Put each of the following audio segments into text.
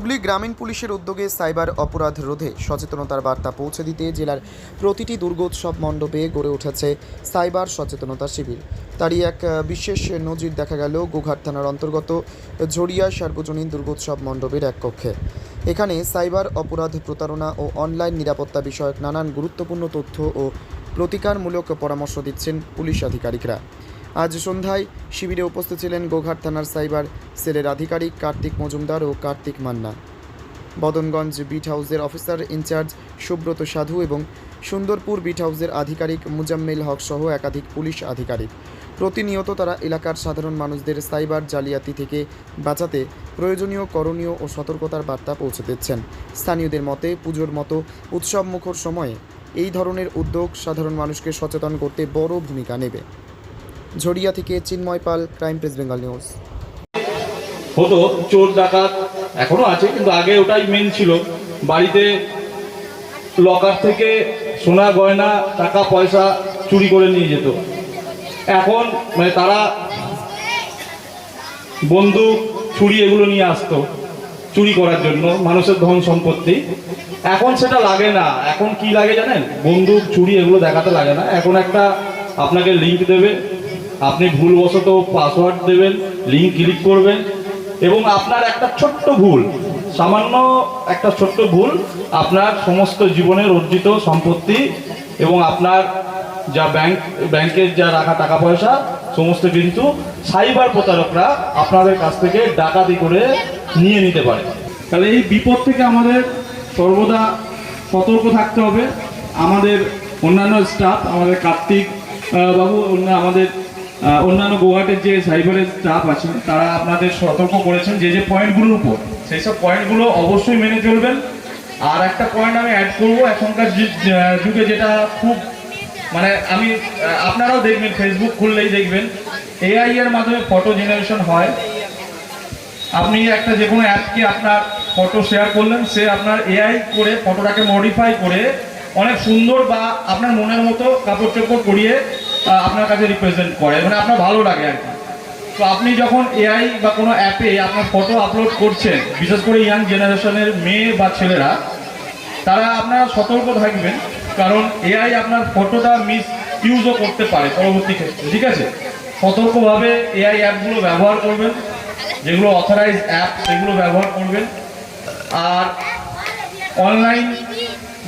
হুগলি গ্রামীণ পুলিশের উদ্যোগে সাইবার অপরাধ রোধে সচেতনতার বার্তা পৌঁছে দিতে জেলার প্রতিটি দুর্গোৎসব মণ্ডপে গড়ে উঠেছে সাইবার সচেতনতা শিবির। তারই এক বিশেষ নজির দেখা গেল গোঘাট থানার অন্তর্গত ঝরিয়া সার্বজনীন দুর্গোৎসব মণ্ডপের এক কক্ষে। এখানে সাইবার অপরাধ প্রতারণা ও অনলাইন নিরাপত্তা বিষয়ক নানান গুরুত্বপূর্ণ তথ্য ও প্রতিকারমূলক পরামর্শ দিচ্ছেন পুলিশ আধিকারিকরা। আজ সন্ধ্যায় শিবিরে উপস্থিত ছিলেন গোঘাট থানার সাইবার সেলের আধিকারিক কার্তিক মজুমদার ও কার্তিক মান্না। বদনগঞ্জ বিট হাউসের officer in charge Subrata Sadhu এবং সুন্দরপুর বিট হাউসের আধিকারিক মুজাম্মেল হক সহ একাধিক পুলিশ আধিকারিক। প্রতিনিয়ত তারা এলাকার সাধারণ মানুষদের সাইবার জালিয়াতি থেকে বাঁচাতে প্রয়োজনীয়, করণীয় ও সতর্কতার বার্তা পৌঁছে দিচ্ছেন। স্থানীয়দের মতে, পুজোর মতো উৎসব মুখর সময়ে এই ধরনের উদ্যোগ সাধারণ মানুষকে সচেতন করতে বড় ভূমিকা নেবে। ঝরিয়া থেকে Chinmoy Pal, crime press Bengal news. হতো, চোর, ডাকাত এখনও আছে, কিন্তু আগে ওটাই মেন ছিল। বাড়িতে লকার থেকে সোনা, গয়না, টাকা, পয়সা চুরি করে নিয়ে যেত। এখন মানে তারা বন্দুক, ছুরি এগুলো নিয়ে আসতো চুরি করার জন্য, মানুষের ধন সম্পত্তি। এখন সেটা লাগে না। এখন কি লাগে জানেন? বন্দুক চুরি এগুলো দেখাতে লাগে না। এখন একটা আপনাকে লিংক দেবে। আপনি ভুলবশত পাসওয়ার্ড দেবেন লিঙ্ক ক্লিক করবেন এবং আপনার একটা ছোট্ট ভুল, সামান্য একটা ছোট্ট ভুল আপনার সমস্ত জীবনের অর্জিত সম্পত্তি এবং আপনার যা ব্যাংক ব্যাংকের যা রাখা টাকা পয়সা, সমস্ত কিন্তু সাইবার প্রতারকরা আপনাদের কাছ থেকে ডাকাতি করে নিয়ে নিতে পারে। তাহলে এই বিপদ থেকে আমাদের সর্বদা সতর্ক থাকতে হবে। আমাদের অন্যান্য স্টাফ আমাদের কার্তিক বাবু আমাদের অন্যান্য গোয়াটের যে সাইবারের স্টাফ আছেন তারা আপনাদের সতর্ক করেছেন যে যে পয়েন্টগুলোর উপর। সেই সব পয়েন্টগুলো অবশ্যই মেনে চলবেন। আর একটা পয়েন্ট আমি অ্যাড করব, এখনকার যুগে যেটা খুব মানে আমি আপনারাও দেখবেন ফেসবুক খুললেই দেখবেন এআই এর মাধ্যমে ফটো জেনারেশন হয়। আপনি একটা যে কোনো অ্যাপকে আপনার ফটো শেয়ার করলেন, সে আপনার এআই করে ফটোটাকে মডিফাই করে অনেক সুন্দর বা আপনার মনের মতো কাপড় চোপড় করিয়ে আপনার কাছে রিপ্রেজেন্ট করে মানে আপনার ভালো লাগে আর কি। তো আপনি যখন এআই বা কোনো অ্যাপে আপনার ফটো আপলোড করছেন, বিশেষ করে ইয়াং জেনারেশনের মেয়ে বা ছেলেরা, তারা আপনারা সতর্ক থাকবেন, কারণ এআই আপনার ফটোটা মিস ইউজও করতে পারে পরবর্তী ক্ষেত্রে, ঠিক আছে? সতর্কভাবে এআই অ্যাপগুলো ব্যবহার করবেন, যেগুলো অথরাইজ অ্যাপ সেগুলো ব্যবহার করবেন। আর অনলাইন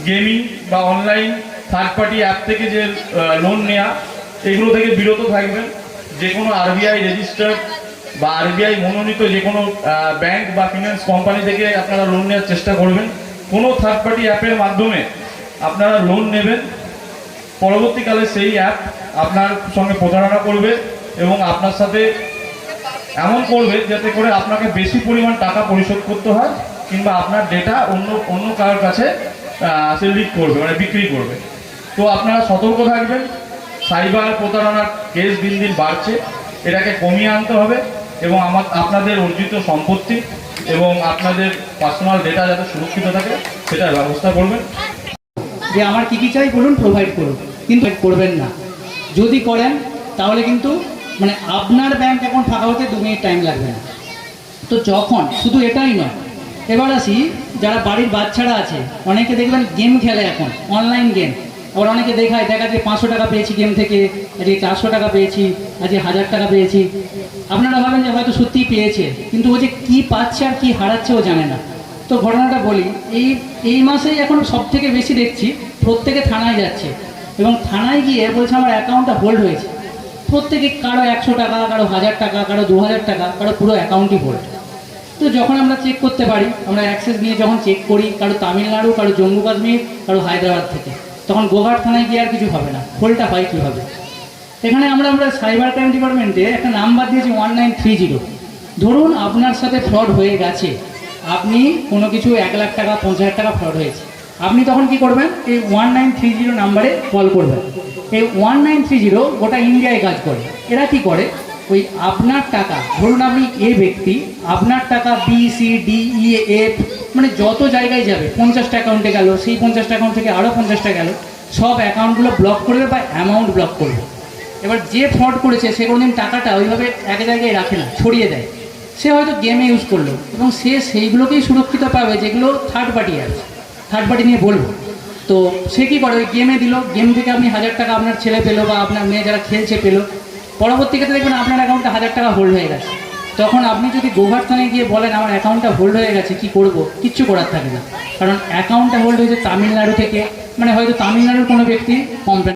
গেমিং বা অনলাইন থার্ড পার্টি অ্যাপ থেকে যে লোন নেওয়া এগুলো থেকে বিরত থাকবেন। যে কোনো আরবিআই রেজিস্টার্ড বা আরবিআই মনোনীত যে কোনো ব্যাংক বা ফিনান্স কোম্পানি থেকে আপনারা লোন নেওয়ার চেষ্টা করবেন। কোনো থার্ড পার্টি অ্যাপের মাধ্যমে আপনারা লোন নেবেন। পরবর্তীকালে সেই অ্যাপ আপনার সঙ্গে প্রতারণা করবে এবং আপনার সাথে এমন করবে যাতে করে আপনাকে বেশি পরিমাণ টাকা পরিশোধ করতে হয় কিংবা আপনার ডেটা অন্য অন্য কারোর কাছে সে লিক করবে মানে বিক্রি করবে। তো আপনারা সতর্ক থাকবেন। সাইবার প্রতারণার কেস দিন দিন বাড়ছে। এটাকে কমিয়ে আনতে হবে এবং আমার আপনাদের অর্জিত সম্পত্তি এবং আপনাদের পার্সোনাল ডেটা যাতে সুরক্ষিত থাকে, সেটার ব্যবস্থা করবেন। যে আমার কি কি চাই বলুন প্রোভাইড করুন। কিন্তু করবেন না। যদি করেন, তাহলে কিন্তু মানে আপনার ব্যাংক অ্যাকাউন্ট ফাঁকা হতে দু মিনিট টাইম লাগবে না। তো যখন, শুধু এটাই নয়। এবার আসি, যারা বাড়ির বাচ্চারা আছে, অনেকে দেখবেন গেম খেলে এখন অনলাইন গেম আবার অনেকে দেখায়, দেখা যায় পাঁচশো টাকা পেয়েছি গেম থেকে আজকে চারশো টাকা পেয়েছি আজকে হাজার টাকা পেয়েছি। আপনারা ভাবেন যে হয়তো সত্যিই পেয়েছে, কিন্তু ও যে কী পাচ্ছে আর কী হারাচ্ছে ও জানে না। তো ঘটনাটা বলি, এই এই মাসেই এখন সব থেকে বেশি দেখছি, প্রত্যেকে থানায় যাচ্ছে এবং থানায় গিয়ে বলছে আমার অ্যাকাউন্টটা হোল্ড হয়েছে। প্রত্যেকে কারও একশো টাকা, কারও হাজার টাকা, কারও দু হাজার টাকা, কারও পুরো অ্যাকাউন্টই হোল্ড তো যখন আমরা চেক করতে পারি, আমরা অ্যাক্সেস নিয়ে যখন চেক করি, কারও তামিলনাড়ু, কারও জম্মু কাশ্মীর, কারও হায়দ্রাবাদ থেকে। তখন গোঘাট থানায় গিয়ে আর কিছু হবে না। হোল্ডটা হয় কীভাবে এখানে আমরা আমরা সাইবার ক্রাইম ডিপার্টমেন্টে একটা নাম্বার দিয়েছি ওয়ান নাইন থ্রি জিরো ধরুন আপনার সাথে ফ্রড হয়ে গেছে। আপনি কোনো কিছু এক লাখ টাকা, পঞ্চাশ হাজার টাকা ফ্রড হয়েছে। আপনি তখন কি করবেন? এই ওয়ান নাইন থ্রি জিরো নাম্বারে কল করবেন। এই ওয়ান নাইন থ্রি জিরো গোটা ইন্ডিয়ায় কাজ করে। এরা কি করে? ওই আপনার টাকা, ধরুন আপনি এ ব্যক্তি, আপনার টাকা B C D E F মানে যত জায়গায় যাবে, পঞ্চাশটা অ্যাকাউন্টে গেল, সেই পঞ্চাশটা অ্যাকাউন্ট থেকে আরও পঞ্চাশটা গেল, সব অ্যাকাউন্টগুলো ব্লক করবে বা অ্যামাউন্ট ব্লক করবে। এবার যে ফ্রড করেছে, সে কোনোদিন টাকাটা ওইভাবে এক জায়গায় রাখে না, ছড়িয়ে দেয়। সে হয়তো গেমে ইউজ করল এবং সে সেইগুলোকেই সুরক্ষিত পাবে যেগুলো থার্ড পার্টি আছে থার্ড পার্টি নিয়ে বলব। তো সে কী করে? ওই গেমে দিল গেম থেকে আপনি হাজার টাকা আপনার ছেলে পেল বা আপনার মেয়ে যারা খেলছে পেল। পরবর্তী ক্ষেত্রে দেখবেন আপনার অ্যাকাউন্টে হাজার টাকা হোল্ড হয়ে গেছে। তখন আপনি যদি গোভার্থনে গিয়ে বলেন, আমার অ্যাকাউন্টটা হোল্ড হয়ে গেছে, কি করব? কিচ্ছু করার থাকে না। কারণ অ্যাকাউন্টটা হোল্ড হয়েছে তামিলনাড়ু থেকে। মানে হয়তো তামিলনাড়ুর কোনো ব্যক্তি কমপ্লেন